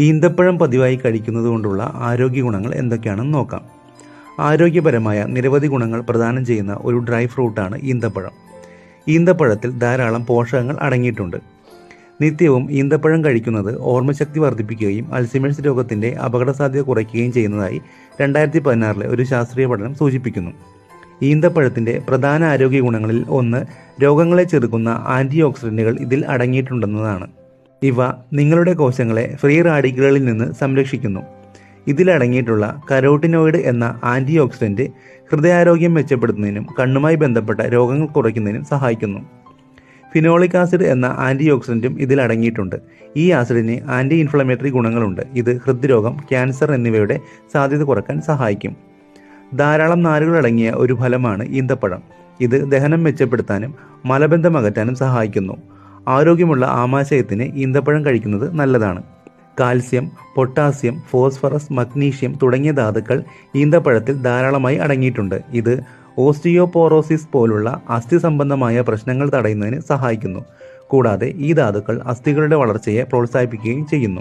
ഈന്തപ്പഴം പതിവായി കഴിക്കുന്നത് കൊണ്ടുള്ള ആരോഗ്യ ഗുണങ്ങൾ എന്തൊക്കെയാണെന്ന് നോക്കാം. ആരോഗ്യപരമായ നിരവധി ഗുണങ്ങൾ പ്രദാനം ചെയ്യുന്ന ഒരു ഡ്രൈ ഫ്രൂട്ടാണ് ഈന്തപ്പഴം. ഈന്തപ്പഴത്തിൽ ധാരാളം പോഷകങ്ങൾ അടങ്ങിയിട്ടുണ്ട്. നിത്യവും ഈന്തപ്പഴം കഴിക്കുന്നത് ഓർമ്മശക്തി വർദ്ധിപ്പിക്കുകയും അൽസിമേഴ്സ് രോഗത്തിന്റെ അപകട സാധ്യത കുറയ്ക്കുകയും ചെയ്യുന്നതായി രണ്ടായിരത്തി പതിനാറിലെ ഒരു ശാസ്ത്രീയ പഠനം സൂചിപ്പിക്കുന്നു. ഈന്തപ്പഴത്തിന്റെ പ്രധാന ആരോഗ്യ ഗുണങ്ങളിൽ ഒന്ന് രോഗങ്ങളെ ചെറുക്കുന്ന ആന്റി ഓക്സിഡന്റുകൾ ഇതിൽ അടങ്ങിയിട്ടുണ്ടെന്നതാണ്. ഇവ നിങ്ങളുടെ കോശങ്ങളെ ഫ്രീ റാഡിക്കലുകളിൽ നിന്ന് സംരക്ഷിക്കുന്നു. ഇതിലടങ്ങിയിട്ടുള്ള കരോട്ടിനോയിഡ് എന്ന ആന്റി ഓക്സിഡന്റ് ഹൃദയാരോഗ്യം മെച്ചപ്പെടുത്തുന്നതിനും കണ്ണുമായി ബന്ധപ്പെട്ട രോഗങ്ങൾ കുറയ്ക്കുന്നതിനും സഹായിക്കുന്നു. ഫിനോളിക് ആസിഡ് എന്ന ആന്റി ഓക്സിഡന്റും ഇതിലടങ്ങിയിട്ടുണ്ട്. ഈ ആസിഡിന് ആന്റി ഇൻഫ്ലമേറ്ററി ഗുണങ്ങളുണ്ട്. ഇത് ഹൃദ്രോഗം ക്യാൻസർ എന്നിവയുടെ സാധ്യത കുറയ്ക്കാൻ സഹായിക്കും. ധാരാളം നാരുകൾ അടങ്ങിയ ഒരു ഫലമാണ് ഈന്തപ്പഴം. ഇത് ദഹനം മെച്ചപ്പെടുത്താനും മലബന്ധം അകറ്റാനും സഹായിക്കുന്നു. ആരോഗ്യമുള്ള ആമാശയത്തിന് ഈന്തപ്പഴം കഴിക്കുന്നത് നല്ലതാണ്. കാൽസ്യം പൊട്ടാസ്യം ഫോസ്ഫറസ് മഗ്നീഷ്യം തുടങ്ങിയ ധാതുക്കൾ ഈന്തപ്പഴത്തിൽ ധാരാളമായി അടങ്ങിയിട്ടുണ്ട്. ഇത് ഓസ്റ്റിയോപോറോസിസ് പോലുള്ള അസ്ഥി സംബന്ധമായ പ്രശ്നങ്ങൾ തടയുന്നതിന് സഹായിക്കുന്നു. കൂടാതെ ഈ ധാതുക്കൾ അസ്ഥികളുടെ വളർച്ചയെ പ്രോത്സാഹിപ്പിക്കുകയും ചെയ്യുന്നു.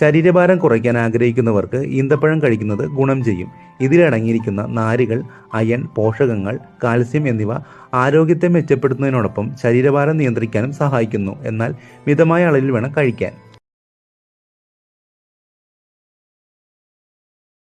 ശരീരഭാരം കുറയ്ക്കാൻ ആഗ്രഹിക്കുന്നവർക്ക് ഈന്തപ്പഴം കഴിക്കുന്നത് ഗുണം ചെയ്യും. ഇതിലടങ്ങിയിരിക്കുന്ന നാരുകൾ അയൺ പോഷകങ്ങൾ കാൽസ്യം എന്നിവ ആരോഗ്യത്തെ മെച്ചപ്പെടുത്തുന്നതിനോടൊപ്പം ശരീരഭാരം നിയന്ത്രിക്കാനും സഹായിക്കുന്നു. എന്നാൽ മിതമായ അളവിൽ വേണം കഴിക്കാൻ.